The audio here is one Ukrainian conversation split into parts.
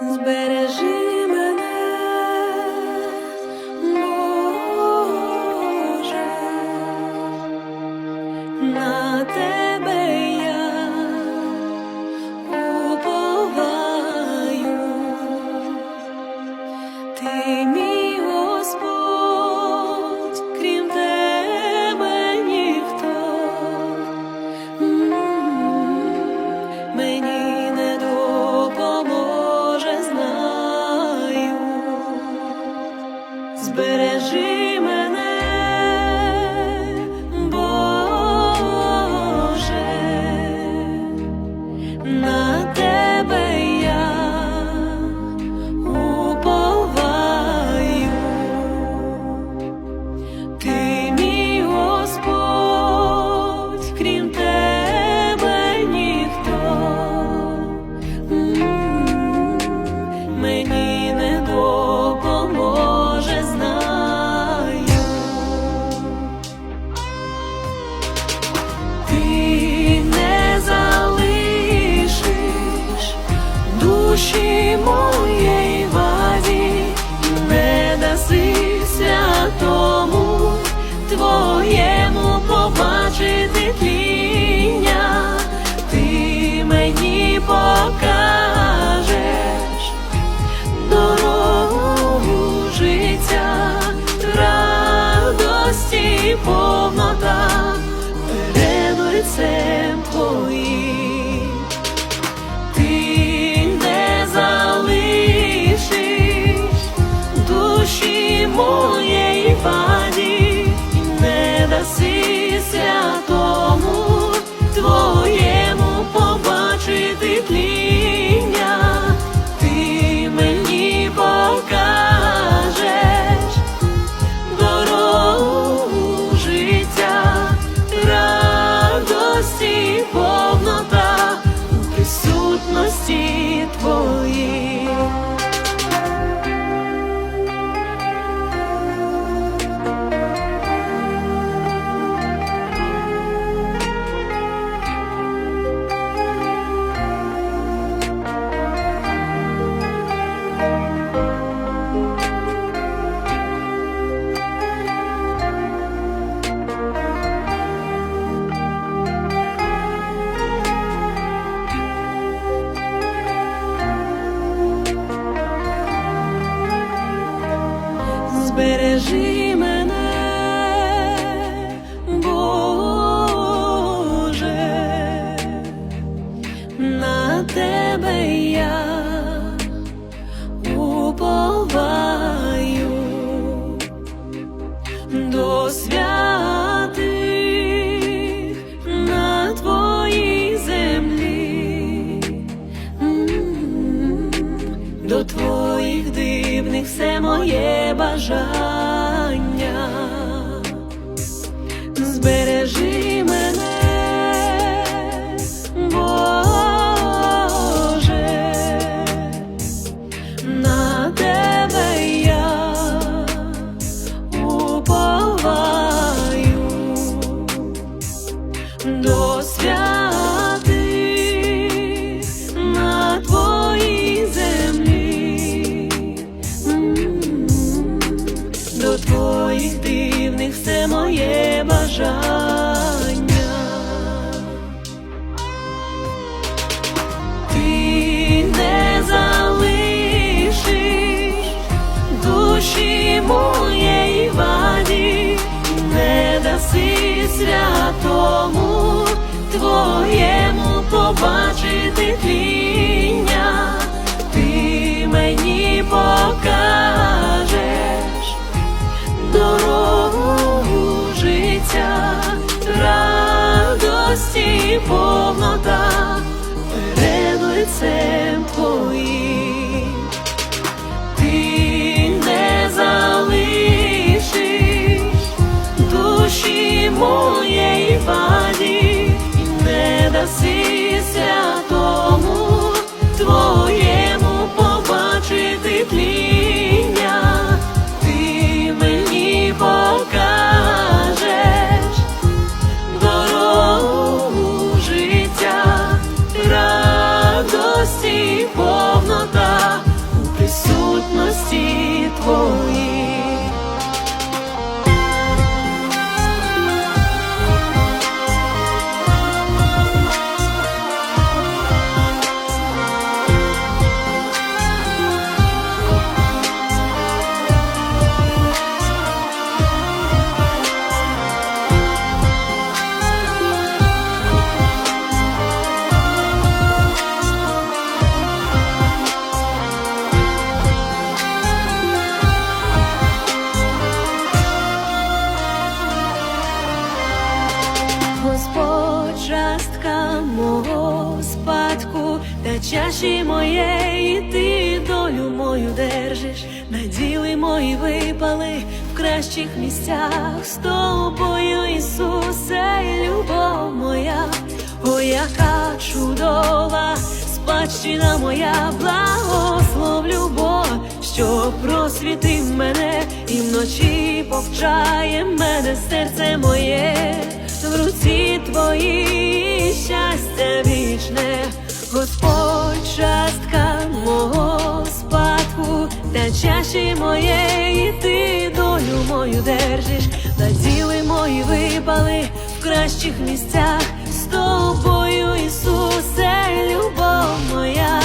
збережи мене. збережи мене. них все моє бажання, збережи мене, Боже, на те. святому твоєму побачити тління, ти мені покажеш дорогу життя, радості повнота перед лицем. Чаші моєї ти долю мою держиш, наділи мої випали в кращих місцях. З тобою, Ісусе, любов моя, о, яка чудова спадщина моя, благословлю Бога, що просвітив мене і вночі повчає мене серце моє, в руці твої щастя вічне, Господь, частка мого спадку, та чаші моєї ти долю мою держиш, наділи мої випали в кращих місцях. З тобою, Ісусе, любов моя,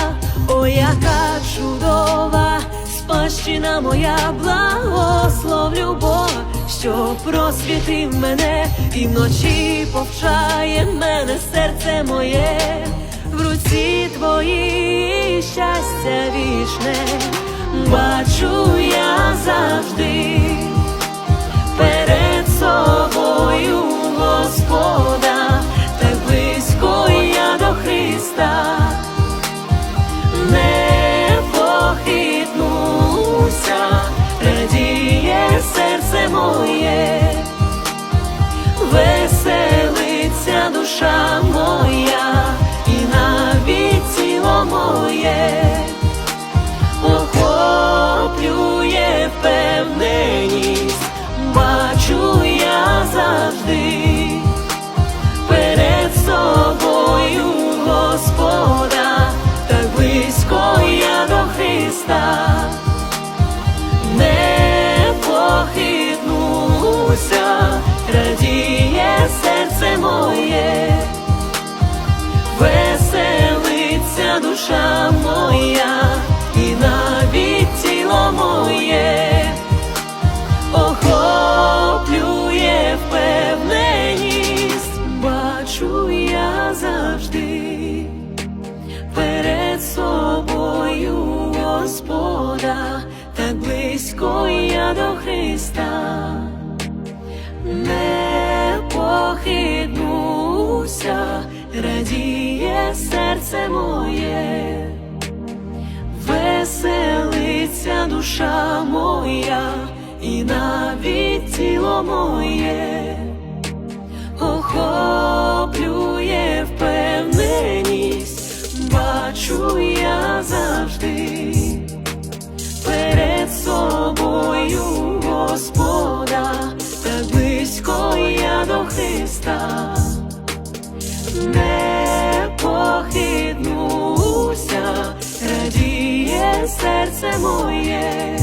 о, яка чудова спадщина моя, благословлю Бога, що просвітив мене. І вночі повчає мене серце моє, в руці твої щастя вічне, бачу я завжди. Перед собою Господа, серце моє, веселиться душа моя, і навіть тіло моє, охоплює впевненість, бачу я завжди. Перед собою Господа, так близько я до Христа, не серце моє,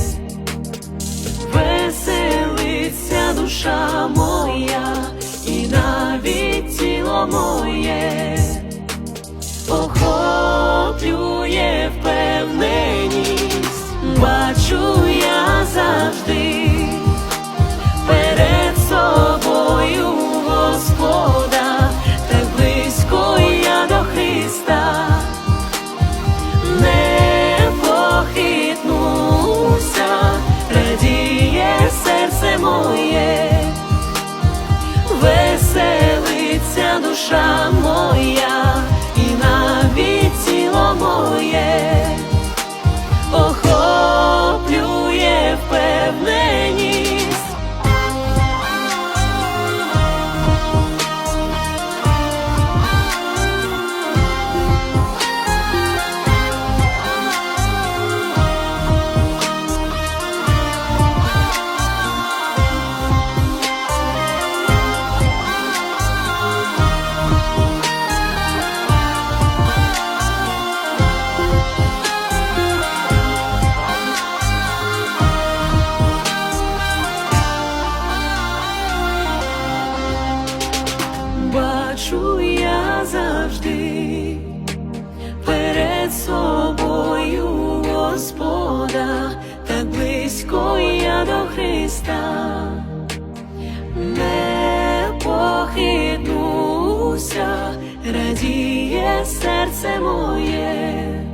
веселиться душа моя, і навіть тіло моє. Охоплює впевненість, бачу я завжди. Перед собою Господа, душа моя, і навіть тіло моє охоплює впевненість. серце моє,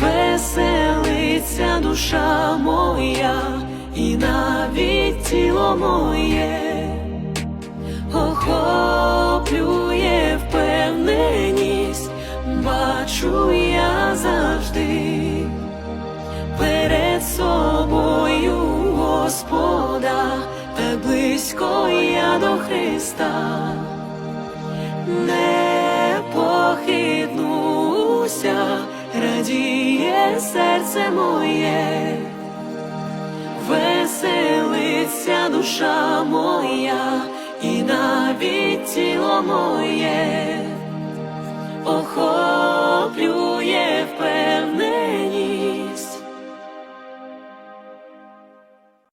веселиться душа моя, і навіть тіло моє, охоплює впевненість, бачу я завжди. Перед собою Господа, так близько я до Христа. Не похитнуся, радіє серце моє, веселиться душа моя, і навіть тіло моє, охоплює впевненість.